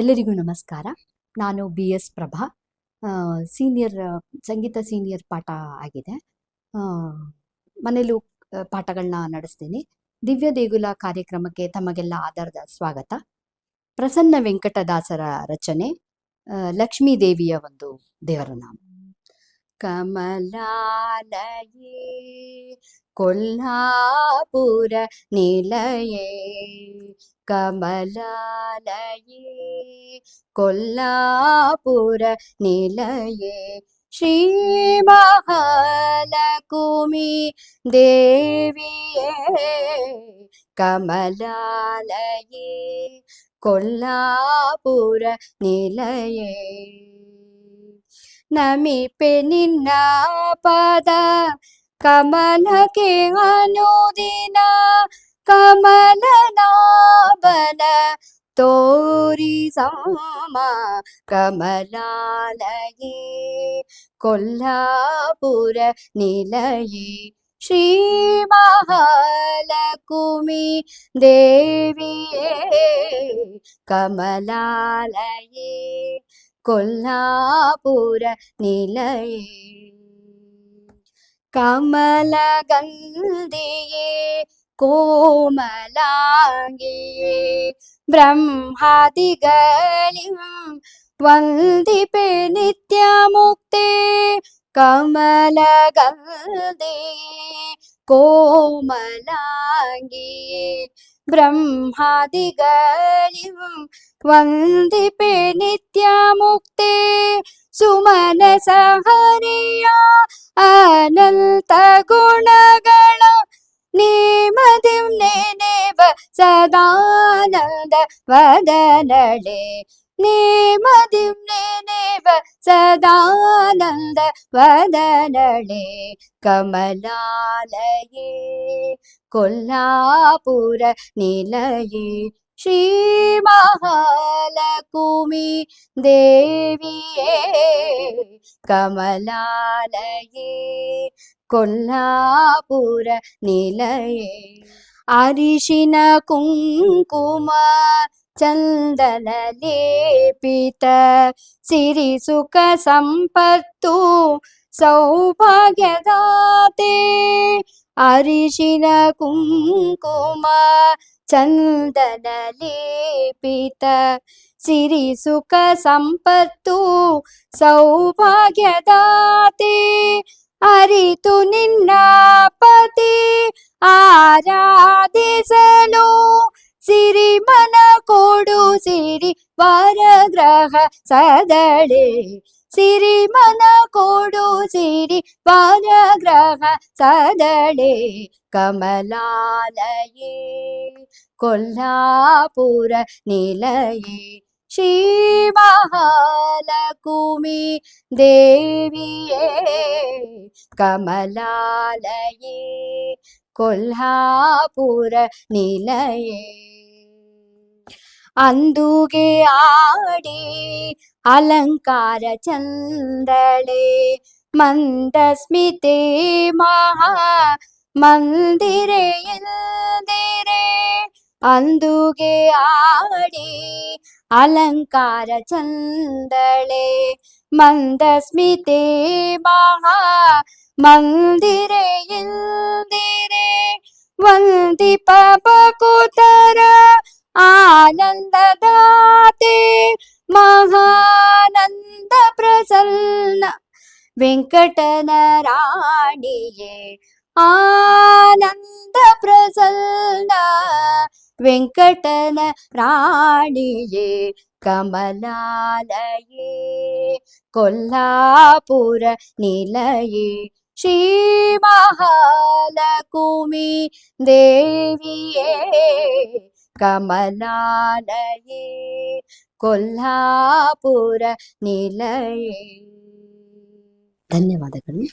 ಎಲ್ಲರಿಗೂ ನಮಸ್ಕಾರ. ನಾನು ಬಿ ಎಸ್ ಪ್ರಭಾ. ಸೀನಿಯರ್ ಸಂಗೀತ ಸೀನಿಯರ್ ಪಾಠ ಆಗಿದೆ. ಮನೆಯಲ್ಲೂ ಪಾಠಗಳನ್ನ ನಡೆಸ್ತೀನಿ. ದಿವ್ಯ ದೇಗುಲ ಕಾರ್ಯಕ್ರಮಕ್ಕೆ ತಮಗೆಲ್ಲ ಆಧಾರದ ಸ್ವಾಗತ. ಪ್ರಸನ್ನ ವೆಂಕಟದಾಸರ ರಚನೆ. ಲಕ್ಷ್ಮೀ ದೇವಿಯ ಒಂದು ದೇವರ ನಾಮ ಕಮಲಾಲಯೇ ಕೊಲ್ಲಾಪುರ ನಿಲಯೇ കമലാലയേ കൊല്ലാപുര നിലയേ ശ്രീമഹാലകുമി ദേവിയേ കമലാലയേ കൊല്ലാപുര നിലയേ. നമിപ്പെ നിന്ന പദ കമലകെ അനുദിന കമല ಕಮಲನಾಭನ ತೋರಿ ಸಮ ಕಮಲಾಲಯೇ ಕೊಲ್ಲಾಪುರ ನಿಲಯೇ ಶ್ರೀ ಮಹಾಲಕುಮಿ ದೇವಿಯೇ ಕಮಲಾಲಯೇ ಕೊಲ್ಲಾಪುರ ನಿಲಯೇ ಕಮಲಗಂಧಿಯೇ കോമലാംഗിയെ ബ്രഹ്മാദികളിം വന്ദിപ്പേ നിത്യമുക്തേ. കമലഗന്ധേ കോമലാംഗിയെ ബ്രഹ്മാദികളിം വന്ദിപ്പേ നിത്യമുക്തേ. സുമനസഹരിയ അനന്ത ഗുണകൾ നീമതിം നിനേവ സദാനന്ദ വദനളേ നേമതിം നേനേവ സദാനന്ദ വദനളേ കമലാലയേ കൊല്ലാപുര നിലയേ ശ്രീ മഹാലകുമി ദേവിയേ കമലാലയേ ಮಹಾಲಕುಮಿ ದೇವಿಯೇ ಕಮಲಾಲಯೇ ಕೊಲ್ಲಾಪುರ ನಿಲಯೇ ಅರಿಶಿನ ಕುಂಕುಮ ಚಂದನ ಲೇಪಿತ ಸಿರಿ ಸುಖ ಸಂಪತ್ತು ಸೌಭಾಗ್ಯದಾತೆ ಅರಿಶಿನ ಕುಂಕುಮ ಚಂದನ ಲೇಪಿತ ಸಿರಿ ಸುಖ ಸಂಪತ್ತು ಸೌಭಾಗ್ಯದಾತೆ ಅರಿತು ನಿನ್ನ ಪತಿ ಆರಾಧಿಸಲು ಸಿರಿ ಮನ ಕೊಡು ಸಿರಿ ವರಗ್ರಹ ಸದಳೆ ಸಿರಿ ಮನ ಕೊಡು ಸಿರಿ ವರಗ್ರಹ ಸದಳೆ ಕಮಲಾಲಯೇ ಕೊಲ್ಲಾಪುರ ನಿಲಯೇ ಶ್ರೀ ಮಹಾಲಕುಮಿ ದೇವಿಯೇ ಕಮಲಾಲಯೇ ಕೊಲ್ಹಾಪುರ ನಿಲಯೇ ಅಂದುಗೆ ಆಡಿ ಅಲಂಕಾರ ಚಂದಳೆ ಮಂದಸ್ಮಿತೆ ಮಹಾ ಮಂದಿರೆ ಎಂದಿರೆ ಅಂದುಗೆ ಆಡಿ अलङ्कारचन्दळे मन्दस्मिते महा मन्दिरे इन्दिरे वन्दि आनन्ददाते महानन्दप्रसन्न वेङ्कटनराणिये आनन्दप्रसन्न। ಪ್ರಸನ್ನ ವೆಂಕಟನ ರಾಣಿಯೇ ಆನಂದ ಪ್ರಸನ್ನ ವೆಂಕಟನ ರಾಣಿಯೇ ಕಮಲಾಲಯೇ ಕೊಲ್ಲಾಪುರ ನಿಲಯೇ ಶ್ರೀ ಮಹಾಲಕುಮಿ ದೇವಿಯೇ ಕಮಲಾಲಯೇ ಕೊಲ್ಹಾಪುರ ನಿಲಯೇ ಧನ್ಯವಾದಗಳು